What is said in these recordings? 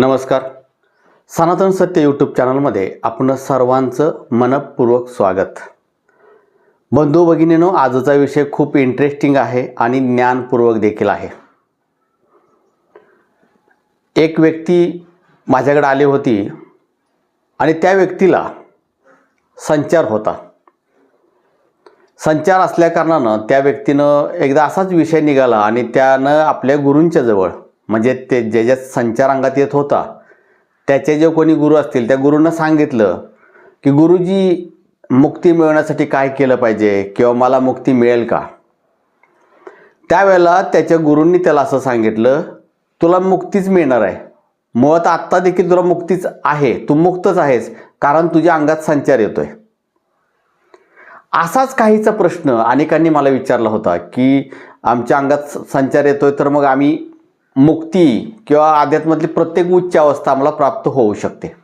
नमस्कार. सनातन सत्य यूट्यूब चॅनलमध्ये आपण सर्वांचं मनपूर्वक स्वागत. बंधू भगिनीनो आजचा विषय खूप इंटरेस्टिंग आहे आणि ज्ञानपूर्वक देखील आहे. एक व्यक्ती माझ्याकडे आली होती आणि त्या व्यक्तीला संचार होता. संचार असल्याकारणानं त्या व्यक्तीनं एकदा असाच विषय निघाला आणि त्यानं आपल्या गुरूंच्या जवळ म्हणजे ते ज्या ज्या संचार अंगात येत होता त्याचे जे कोणी गुरु असतील त्या गुरूंना सांगितलं की गुरुजी मुक्ती मिळवण्यासाठी काय केलं पाहिजे किंवा मला मुक्ती मिळेल का? त्यावेळेला त्याच्या गुरूंनी त्याला असं सांगितलं तुला मुक्तीच मिळणार आहे. मुळात आत्ता देखील तुला मुक्तीच आहे. तू मुक्तच आहेस कारण तुझ्या अंगात संचार येतोय. असाच काहीचा प्रश्न अनेकांनी मला विचारला होता की आमच्या अंगात संचार येतोय तर मग आम्ही मुक्ती किंवा अध्यात्मातली प्रत्येक उच्च अवस्था आम्हाला प्राप्त होऊ शकते.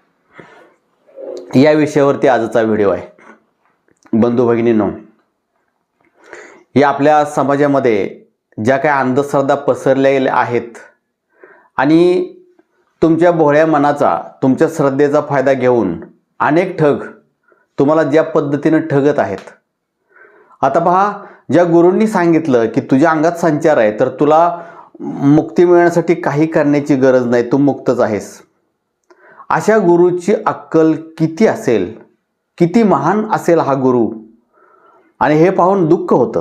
या विषयावरती आजचा व्हिडिओ आहे. बंधू भगिनींनो या आपल्या समाजामध्ये ज्या काही अंधश्रद्धा पसरलेल्या आहेत आणि तुमच्या भोळ्या मनाचा तुमच्या श्रद्धेचा फायदा घेऊन अनेक ठग तुम्हाला ज्या पद्धतीनं ठगत आहेत. आता पहा ज्या गुरूंनी सांगितलं की तुझ्या अंगात संचार आहे तर तुला मुक्ती मिळण्यासाठी काही करण्याची गरज नाही तू मुक्तच आहेस. अशा गुरुची अक्कल किती असेल किती महान असेल हा गुरु? आणि हे पाहून दुःख होतं.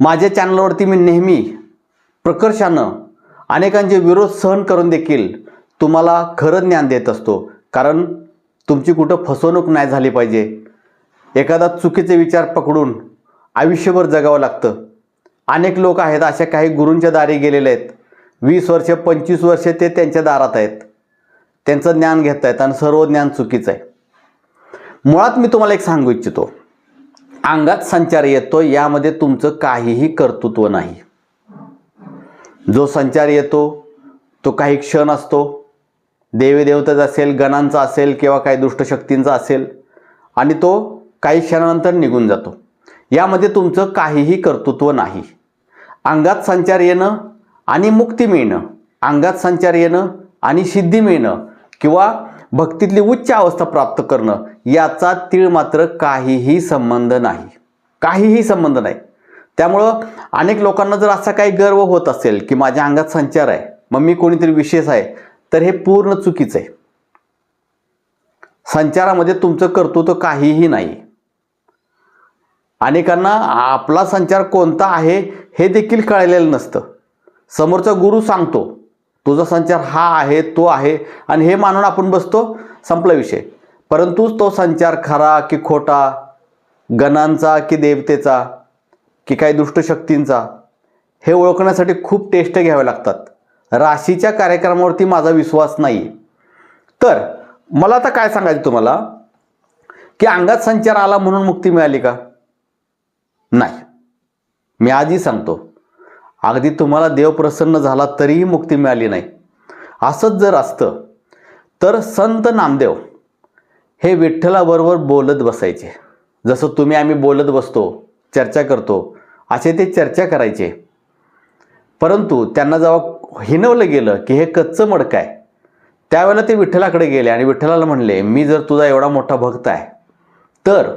माझ्या चॅनलवरती मी नेहमी प्रकर्षानं अनेकांचे विरोध सहन करून देखील तुम्हाला खरं ज्ञान देत असतो. कारण तुमची कुठं फसवणूक नाही झाली पाहिजे. एखादा चुकीचे विचार पकडून आयुष्यभर जगावं लागतं. अनेक लोक आहेत अशा काही गुरूंच्या दारी गेलेले आहेत. वीस वर्ष पंचवीस वर्ष ते त्यांच्या दारात आहेत. त्यांचं ज्ञान घेत आहेत आणि सर्व ज्ञान चुकीचं आहे. मुळात मी तुम्हाला एक सांगू इच्छितो. अंगात संचार येतो यामध्ये तुमचं काहीही कर्तृत्व नाही. जो संचार येतो तो काही क्षण असतो. देवीदेवतेचा असेल गणांचा असेल किंवा काही दुष्टशक्तींचा असेल आणि तो काही क्षणानंतर निघून जातो. यामध्ये तुमचं काहीही कर्तृत्व नाही. अंगात संचार येणं आणि मुक्ती मिळणं अंगात संचार येणं आणि सिद्धी मिळणं किंवा भक्तीतली उच्च अवस्था प्राप्त करणं याचा तीळ मात्र काहीही संबंध नाही. काहीही संबंध नाही. त्यामुळं अनेक लोकांना जर असा काही गर्व होत असेल की माझ्या अंगात संचार आहे मग मी कोणीतरी विशेष आहे तर हे पूर्ण चुकीचं आहे. संचारामध्ये तुमचं कर्तृत्व काहीही नाही. अनेकांना आपला संचार कोणता आहे हे देखील कळलेलं नसतं. समोरचा गुरु सांगतो तुझा संचार हा आहे तो आहे आणि हे मानून आपण बसतो संपला विषय. परंतु तो संचार खरा की खोटा गणांचा की देवतेचा की काही दुष्टशक्तींचा हे ओळखण्यासाठी खूप टेस्ट घ्यावे लागतात. राशीच्या कार्यक्रमावरती माझा विश्वास नाही. तर मला आता काय सांगायचं तुम्हाला? की अंगात संचार आला म्हणून मुक्ती मिळाली का? नाही. मी आजही सांगतो. अगदी तुम्हाला देव प्रसन्न झाला तरीही मुक्ती मिळाली नाही. असंच जर असतं तर संत नामदेव हे विठ्ठलाबरोबर बोलत बसायचे. जसं तुम्ही आम्ही बोलत बसतो चर्चा करतो असे ते चर्चा करायचे. परंतु त्यांना जेव्हा हिनवलं गेलं की हे कच्चं मडकं आहे त्यावेळेला ते विठ्ठलाकडे गेले आणि विठ्ठलाला म्हणले मी जर तुझा एवढा मोठा भक्त आहे तर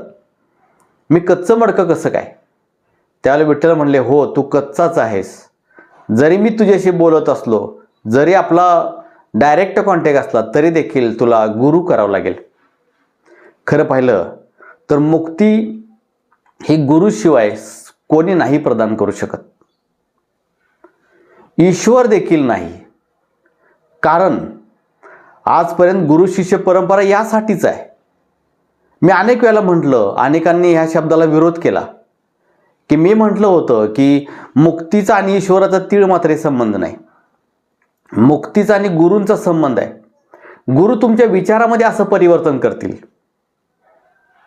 मी कच्चं मडकं कसं काय? त्यावेळी विठ्ठल म्हणले हो तू कच्चाच आहेस. जरी मी तुझ्याशी बोलत असलो जरी आपला डायरेक्ट कॉन्टॅक्ट असला तरी देखील तुला गुरु करावं लागेल. खरं पाहिलं तर मुक्ती ही गुरुशिवाय कोणी नाही प्रदान करू शकत. ईश्वर देखील नाही. कारण आजपर्यंत गुरु शिष्य परंपरा यासाठीच आहे. मी अनेक वेळेला म्हटलं अनेकांनी ह्या शब्दाला विरोध केला. की मी म्हटलं होतं की मुक्तीचा आणि ईश्वराचा तीळ मात्र संबंध नाही. मुक्तीचा आणि गुरूंचा संबंध आहे. गुरु तुमच्या विचारामध्ये असं परिवर्तन करतील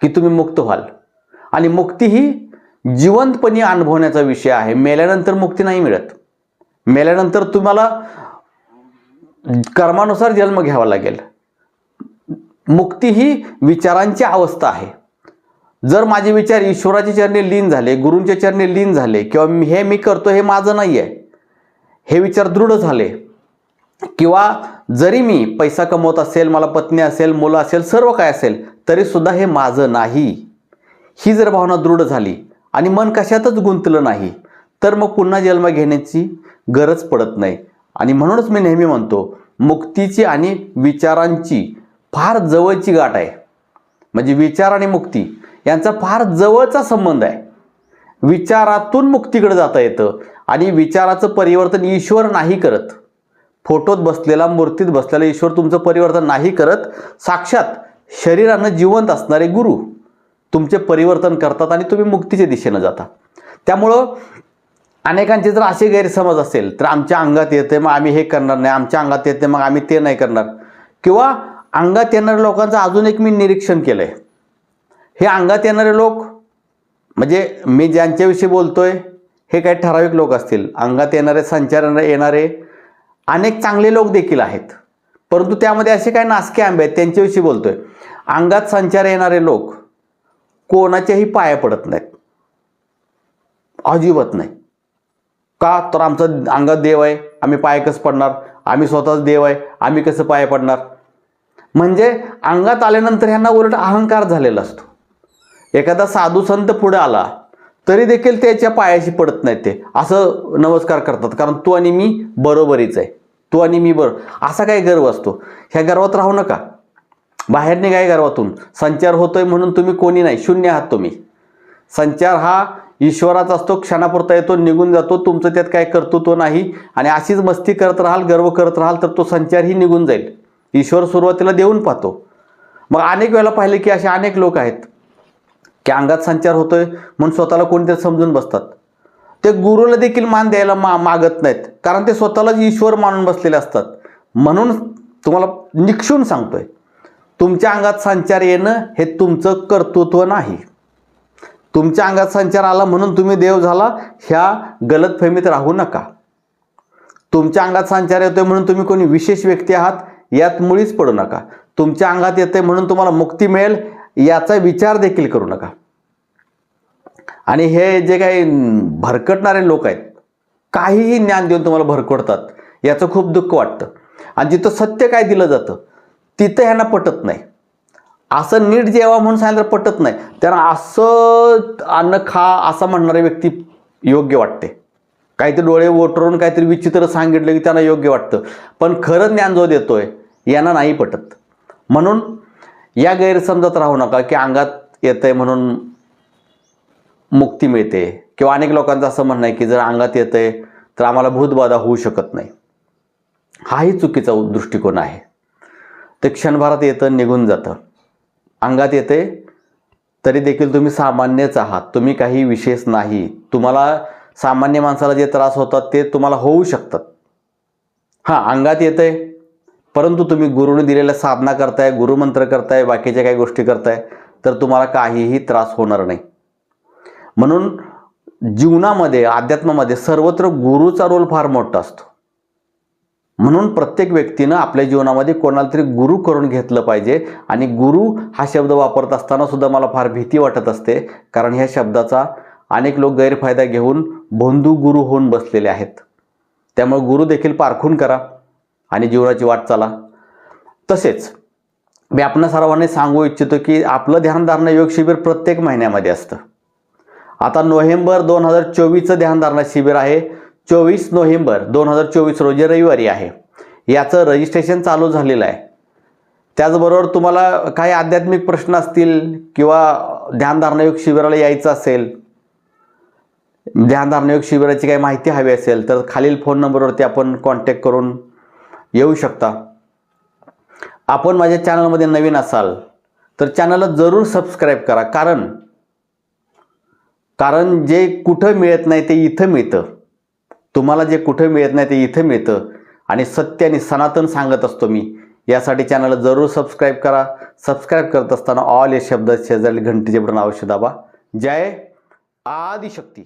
की तुम्ही मुक्त व्हाल. आणि मुक्ती ही जिवंतपणे अनुभवण्याचा विषय आहे. मेल्यानंतर मुक्ती नाही मिळत. मेल्यानंतर तुम्हाला कर्मानुसार जन्म घ्यावा लागेल. मुक्ती ही विचारांची अवस्था आहे. जर माझे विचार ईश्वराच्या चरणी लीन झाले गुरूंचे चरणी लीन झाले किंवा हे मी करतो हे माझं नाही आहे हे विचार दृढ झाले किंवा जरी मी पैसा कमवत असेल मला पत्नी असेल मुलं असेल सर्व काय असेल तरीसुद्धा हे माझं नाही. ही जर भावना दृढ झाली आणि मन कशातच गुंतलं नाही तर मग पुन्हा जन्म घेण्याची गरज पडत नाही. आणि म्हणूनच मी नेहमी म्हणतो मुक्तीची आणि विचारांची फार जवळची गाठ आहे. म्हणजे विचार आणि मुक्ती यांचा फार जवळचा संबंध आहे. विचारातून मुक्तीकडे जाता येतं आणि विचाराचं परिवर्तन ईश्वर नाही करत. फोटोत बसलेला मूर्तीत बसलेला ईश्वर तुमचं परिवर्तन नाही करत. साक्षात शरीरानं जिवंत असणारे गुरु तुमचे परिवर्तन करतात आणि तुम्ही मुक्तीच्या दिशेनं जाता. त्यामुळं अनेकांचे जर असे गैरसमज असेल तर आमच्या अंगात येते मग आम्ही हे करणार नाही आमच्या अंगात येते मग आम्ही ते नाही करणार. किंवा अंगात येणाऱ्या लोकांचं अजून एक मी निरीक्षण केलं आहे हे अंगात येणारे लोक म्हणजे मी ज्यांच्याविषयी बोलतोय हे काही ठराविक लोक असतील. अंगात येणारे संचार येणारे अनेक चांगले लोक देखील आहेत. परंतु त्यामध्ये असे काही नासके आंबे आहेत त्यांच्याविषयी बोलतोय. अंगात संचार येणारे लोक कोणाच्याही पाया पडत नाहीत. अजिबात नाही. का? तर आमचं अंगात देव आहे आम्ही पाय कसं पडणार? आम्ही स्वतःच देव आहे आम्ही कसं पाय पडणार? म्हणजे अंगात आल्यानंतर ह्यांना उलट अहंकार झालेला असतो. एखादा साधू संत पुढे आला तरी देखील त्याच्या पायाशी पडत नाहीत ते. असं नमस्कार करतात कारण तू आणि मी बरोबरीच आहे. तू आणि मी बरोबर असा काही गर्व असतो. ह्या गर्वात राहू नका. बाहेर निघाय गर्वातून? संचार होतोय म्हणून तुम्ही कोणी नाही शून्य आहात तुम्ही. संचार हा ईश्वराचा असतो क्षणापुरता येतो निघून जातो तुमचं त्यात काय कर्तृत्व नाही. आणि अशीच मस्ती करत राहाल गर्व करत राहाल तर तो संचारही निघून जाईल. ईश्वर सुरुवातीला देऊन पाहतो. मग अनेक वेळेला पाहिले की असे अनेक लोक आहेत. की अंगात संचार होतोय म्हणून स्वतःला कोणीतरी समजून बसतात. ते गुरुला देखील मान द्यायला मा मागत नाहीत. कारण ते स्वतःलाच ईश्वर मानून बसलेले असतात. म्हणून तुम्हाला निक्षून सांगतोय तुमच्या अंगात संचार येणं हे तुमचं कर्तृत्व नाही. तुमच्या अंगात संचार आला म्हणून तुम्ही देव झाला ह्या गलतफहमीत राहू नका. तुमच्या अंगात संचार येतोय म्हणून तुम्ही कोणी विशेष व्यक्ती आहात यात मुळीच पडू नका. तुमच्या अंगात येते म्हणून तुम्हाला मुक्ती मिळेल याचा विचार देखील करू नका. आणि हे जे काही भरकटणारे लोक आहेत काहीही ज्ञान देऊन तुम्हाला भरकटतात याचं खूप दुःख वाटतं. आणि जिथं सत्य काय दिलं जातं तिथं ह्यांना पटत नाही. असं नीट जेवा म्हणून सांगितलं पटत नाही. त्यांना असं अन्न खा असं म्हणणारी व्यक्ती योग्य वाटते. काहीतरी डोळे ओटरून काहीतरी विचित्र सांगितलं की त्यांना योग्य वाटतं. पण खरं ज्ञान जो देतोय यांना नाही पटत. म्हणून या गैरसमजात राहू नका की अंगात येत आहे म्हणून मुक्ती मिळते. किंवा अनेक लोकांचं असं म्हणणं आहे की जर अंगात येतंय तर आम्हाला भूतबाधा होऊ शकत नाही. हाही चुकीचा दृष्टिकोन आहे. ते क्षणभरात येतं निघून जातं. अंगात येते तरी देखील तुम्ही सामान्यच आहात. तुम्ही काही विशेष नाही. तुम्हाला सामान्य माणसाला जे त्रास होतात ते तुम्हाला होऊ शकतात. हां अंगात येते परंतु तुम्ही गुरुने दिलेल्या साधना करताय गुरुमंत्र करताय बाकीच्या काही गोष्टी करताय तर तुम्हाला काहीही त्रास होणार नाही. म्हणून जीवनामध्ये अध्यात्मामध्ये सर्वत्र गुरुचा रोल फार मोठा असतो. म्हणून प्रत्येक व्यक्तीनं आपल्या जीवनामध्ये कोणाला तरी गुरु करून घेतलं पाहिजे. आणि गुरु हा शब्द वापरत असताना सुद्धा मला फार भीती वाटत असते. कारण ह्या शब्दाचा अनेक लोक गैरफायदा घेऊन बंधू गुरु होऊन बसलेले आहेत. त्यामुळे गुरु देखील पारखून करा आणि जीवनाची वाट चाला. तसेच मी आपणा सर्वांनी सांगू इच्छितो की आपलं ध्यानधारणा योग शिबिर प्रत्येक महिन्यामध्ये असतं. आता नोव्हेंबर दोन हजार चोवीसचं ध्यानधारणा शिबिर आहे. चोवीस नोव्हेंबर दोन हजार चोवीस रोजी रविवारी आहे. याचं रजिस्ट्रेशन चालू झालेलं आहे. त्याचबरोबर तुम्हाला काही आध्यात्मिक प्रश्न असतील किंवा ध्यानधारणायोग शिबिराला यायचं असेल ध्यानधारणायोग शिबिराची काही माहिती हवी असेल तर खालील फोन नंबरवरती आपण कॉन्टॅक्ट करून येऊ शकता. आपण माझ्या चॅनलमध्ये नवीन असाल तर चॅनलला जरूर सबस्क्राईब करा. कारण कारण जे कुठं मिळत नाही ते इथं मिळतं. तुम्हाला जे कुठं मिळत नाही ते इथं मिळतं. आणि सत्य आणि सनातन सांगत असतो मी. यासाठी चॅनलला जरूर सबस्क्राईब करा. सबस्क्राईब करत असताना ऑल या शब्द शेजारी घंटीचे बटन अवश्य दाबा जय आदिशक्ती.